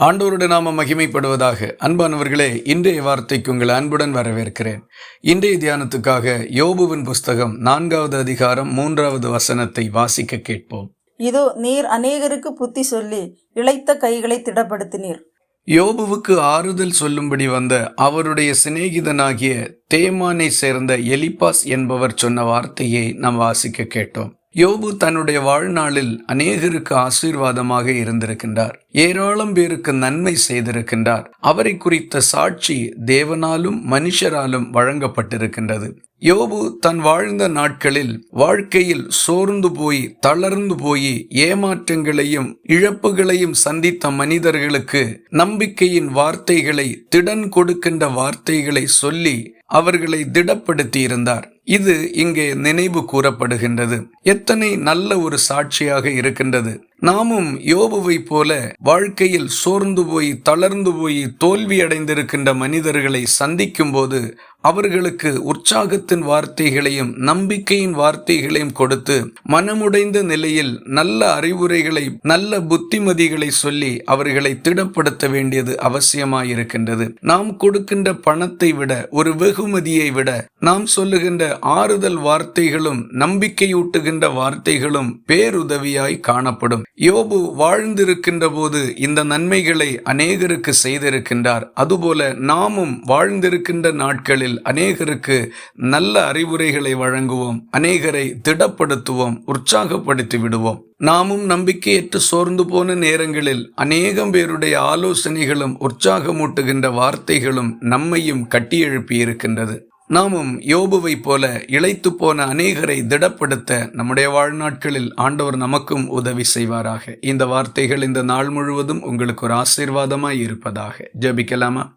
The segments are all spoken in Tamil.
ஆண்டவருடைய நாம மகிமைப்படுவதாக அன்பானவர்களே இன்றைய வார்த்தைக்கு உங்கள் அன்புடன் வரவேற்கிறேன். இன்றைய தியானத்துக்காக யோபுவின் புஸ்தகம் நான்காவது அதிகாரம் மூன்றாவது வசனத்தை வாசிக்க கேட்போம். இதோ நீர் அநேகருக்கு புத்தி சொல்லி இளைத்த கைகளை திடப்படுத்தினீர். யோபுவுக்கு ஆறுதல் சொல்லும்படி வந்த அவருடைய சிநேகிதனாகிய தேமானை சேர்ந்த எலிபாஸ் என்பவர் சொன்ன வார்த்தையை நாம் வாசிக்க கேட்டோம். யோபு தன்னுடைய வாழ்நாளில் அநேகருக்கு ஆசீர்வாதமாக இருந்திருக்கின்றார். ஏராளம் பேருக்கு நன்மை செய்திருக்கின்றார். அவரை குறித்த சாட்சி தேவனாலும் மனுஷராலும் வழங்கப்பட்டிருக்கின்றது. யோபு தன் வாழ்ந்த நாட்களில் வாழ்க்கையில் சோர்ந்து போய் தளர்ந்து போய் ஏமாற்றங்களையும் இழப்புகளையும் சந்தித்த மனிதர்களுக்கு நம்பிக்கையின் வார்த்தைகளை திடன் கொடுக்கின்ற வார்த்தைகளை சொல்லி அவர்களை திடப்படுத்தியிருந்தார். இது இங்கே நினைவு கூறப்படுகின்றது. எத்தனை நல்ல ஒரு சாட்சியாக இருக்கின்றது. நாமும் யோபுவை போல வாழ்க்கையில் சோர்ந்து போய் தளர்ந்து போய் தோல்வி அடைந்திருக்கின்ற மனிதர்களை சந்திக்கும் போது அவர்களுக்கு உற்சாகத்தின் வார்த்தைகளையும் நம்பிக்கையின் வார்த்தைகளையும் கொடுத்து மனமுடைந்த நிலையில் நல்ல அறிவுரைகளை நல்ல புத்திமதிகளை சொல்லி அவர்களை திடப்படுத்த வேண்டியது அவசியமாயிருக்கின்றது. நாம் கொடுக்கின்ற பணத்தை விட ஒரு வெகுமதியை விட நாம் சொல்லுகின்ற ஆறுதல் வார்த்தைகளும் நம்பிக்கையூட்டுகின்ற வார்த்தைகளும் பேருதவியாய் காணப்படும். யோபு வாழ்ந்திருக்கின்ற போது இந்த நன்மைகளை அநேகருக்கு செய்திருக்கின்றார். அதுபோல நாமும் வாழ்ந்திருக்கின்ற நாட்களில் நாட்களில் அநேகருக்கு நல்ல அறிவுரைகளை வழங்குவோம் அநேகரை திடப்படுத்துவோம் உற்சாகப்படுத்தி விடுவோம். நாமும் நம்பிக்கையற்று சோர்ந்து போன நேரங்களில் அநேகம் பேருடைய ஆலோசனைகளும் உற்சாகமூட்டுகின்ற வார்த்தைகளும் நம்மையும் கட்டியெழுப்பி இருக்கின்றது. நாமும் யோபுவை போல இழைத்து போன அநேகரை திடப்படுத்த நம்முடைய வாழ்நாட்களில் ஆண்டவர் நமக்கும் உதவி செய்வாராக. இந்த வார்த்தைகள் இந்த நாள் முழுவதும் உங்களுக்கு ஒரு ஆசீர்வாதமாய் இருப்பதாக. ஜபிக்கலாமா?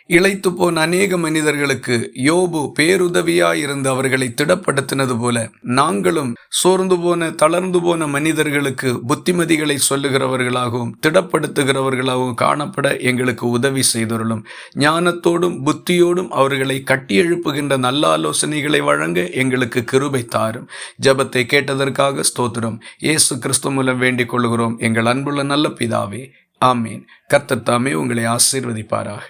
இழைத்து போன அநேக மனிதர்களுக்கு யோபு பேருதவியாய் இருந்து அவர்களை திடப்படுத்தினது போல நாங்களும் சோர்ந்து போன தளர்ந்து போன மனிதர்களுக்கு புத்திமதிகளை சொல்லுகிறவர்களாகவும் திடப்படுத்துகிறவர்களாகவும் காணப்பட எங்களுக்கு உதவி செய்துள்ளோம் ஞானத்தோடும் புத்தியோடும் அவர்களை கட்டியெழுப்புகின்ற நல்ல ஆலோசனைகளை வழங்க எங்களுக்கு கிருபை தாரும். ஜபத்தை கேட்டதற்காக ஸ்தோத்திரம். இயேசு கிறிஸ்து மூலம் வேண்டிக் கொள்கிறோம். எங்கள் அன்புள்ள நல்ல பிதாவே ஆமீன். கர்த்தத்தாமே உங்களை ஆசீர்வதிப்பாராக.